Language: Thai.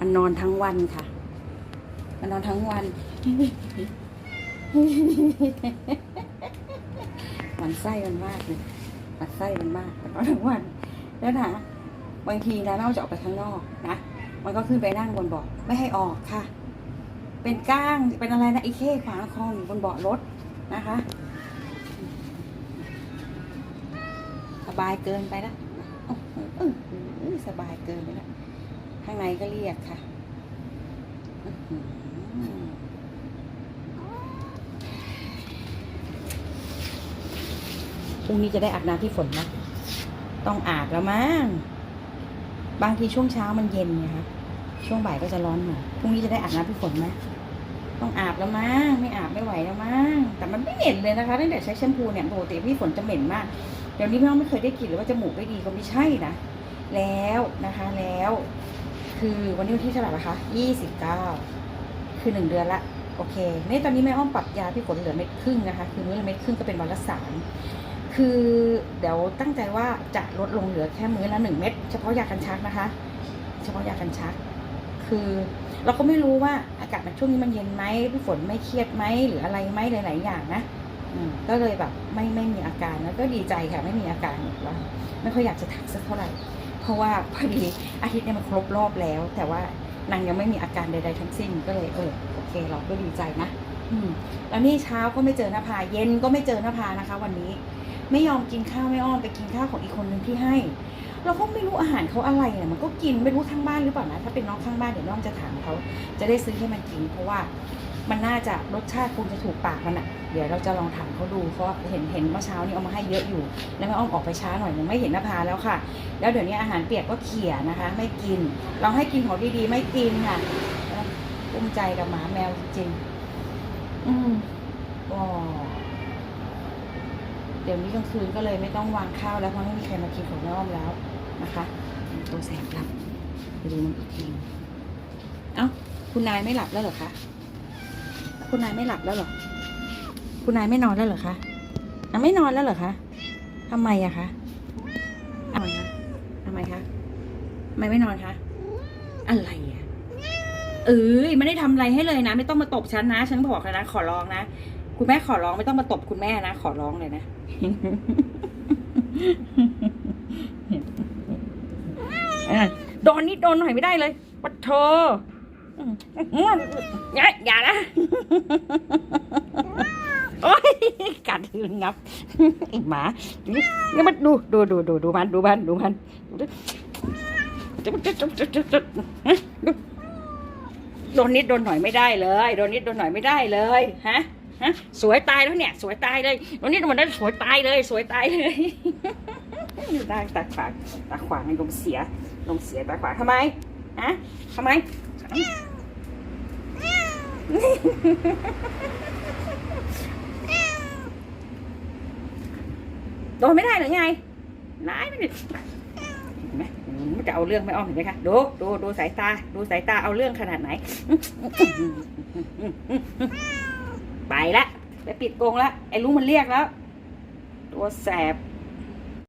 มันนอนทั้งวันค่ะ มันนอนทั้งวันมันไส้มันมากเลยมันไส้มันมากมันนอนทั้งวัน แล้วนะบางทีนะแม่อ้อมจะออกไปข้างนอกนะ มันก็ขึ้นไปนั่งบนเบาะไม่ให้ออกค่ะ เป็นก้างเป็นอะไรนะไอ้เข้ขวางคออยู่บนเบาะรถนะคะสบายเกินไปแล้วอื้อหืออื้อหือสบายเกินไปแล้ว ข้างในก็เรียกค่ะ พรุ่งนี้จะได้อาบน้ำที่ฝนนะ ต้องอาบแล้วมั้ง บางทีช่วงเช้ามันเย็นไงคะช่วงบ่ายก็จะร้อนหน่อยพรุ่งนี้จะได้อาบน้ำพี่ฝนไหมต้องอาบแล้วมั้งไม่อาบไม่ไหวแล้วมั้งแต่มันไม่เหม็นเลยนะคะตั้งแต่ใช้แชมพูเนี่ยปกติพี่ฝนจะเหม็นมากเดี๋ยวนี้พี่น้องไม่เคยได้กลิ่นเลยว่าจมูกไม่ดีก็ไม่ใช่นะแล้วนะคะแล้ว คือวันนี้วันที่เท่าไหร่ละคะยี่สิบเก้าคือหนึ่งเดือนละโอเคนี่ตอนนี้แม่อ้อมปรับยาพี่ฝนเหลือเม็ดครึ่งนะคะ คือมื้อละเม็ดครึ่งก็เป็นวันละสามคือเดี๋ยวตั้งใจว่าจะลดลงเหลือแค่มื้อละหนึ่งเม็ดเฉพาะยากันชักนะคะ เฉพาะยากันชัก คือเราก็ไม่รู้ว่าอากาศมันช่วงนี้มันเย็นไหมพี่ฝนไม่เครียดไหมหรืออะไรไหมหลายๆอย่างนะก็เลยแบบไม่ไม่มีอาการแล้วก็ดีใจค่ะไม่มีอาการอีกแล้วไม่ค่อยอยากจะทักสักเท่าไหร่ ราะว่าพอดีอาทิตย์เนี่ยมันครบรอบแล้ว แต่ว่านางยังไม่มีอาการใด ๆ ทั้งสิ้นก็เลยเออโอเค เราก็ดีใจนะ อืมแล้วนี่เช้าก็ไม่เจอหน้าผาเย็นก็ไม่เจอหน้าผานะคะ วันนี้ ไม่ยอมกินข้าวไม่อ้อมไปกินข้าวของอีกคนนึงที่ให้ เราก็ไม่รู้อาหารเขาอะไรเนี่ยมันก็กินไม่รู้ข้างบ้านหรือเปล่านะถ้าเป็นน้องข้างบ้านเดี๋ยวน้องจะถามเขาจะได้ซื้อให้มันกิน เพราะว่ามันน่าจะรสชาติคงจะถูกปากมันอะเดี๋ยวเราจะลองถามเขาดูเพราะเห็นเห็นเมื่อเช้านี้เอามาให้เยอะอยู่ แล้วแม่อ้อมออกไปช้าหน่อยยังไม่เห็นนภาแล้วค่ะ แล้วเดี๋ยวนี้อาหารเปียกก็เขี่ยนะคะ ไม่กิน เราให้กินของดีๆไม่กินค่ะภูมิใจกับหมาแมวจริง อืมว้าว เดี๋ยวนี้กลางคืนก็เลยไม่ต้องวางข้าวแล้วเพราะไม่มีใครมากินของแม่อ้อมแล้วนะคะตัวแสบหลับไปดูมันอีกทีเอ้าคุณนายไม่หลับแล้วเหรอคะคุณนายไม่หลับแล้วเหรอคุณนายไม่นอนแล้วเหรอคะอไม่นอนแล้วเหรอคะทำไมอะคะทำไมคะทำไมคะทำไมไม่นอนคะอะไรอะเอ้ยไม่ได้ทำอะไรให้เลยนะ ไม่ต้องมาตบฉันนะ ฉันบอกเลยนะ ขอร้องนะ คุณแม่ขอร้องไม่ต้องมาตบคุณแม่นะ ขอร้องเลยนะ โดนนิดโดนหน่อยไม่ได้เลยปัดโทอืมอย่าอย่านะโอ๊ยกัดหืนงับไอ้หมานี่นี่มันดูดูดูดูดูมันดูมันดูมันโดนนิดโดนหน่อยไม่ได้เลย โดนนิดโดนหน่อยไม่ได้เลย ฮะ ฮะสวยตายแล้วเนี่ย สวยตายเลยโดนนิดโดนหน่อยสวยตายเลย สวยตายเลยดูได้ตาขวางตาขวางลมเสียลมเสียตาขวางทำไมฮะทำไมโดนไม่ได้หรือไงร้ายไม่ได้เห็นไหมมันจะเอาเรื่องไม่อ้อมเห็นไหมคะ ดูดูดูสายตา ดูสายตาเอาเรื่องขนาดไหน ไปละ ไปปิดกรงละไอ้ลุงมันเรียกแล้ว ตัวแสบ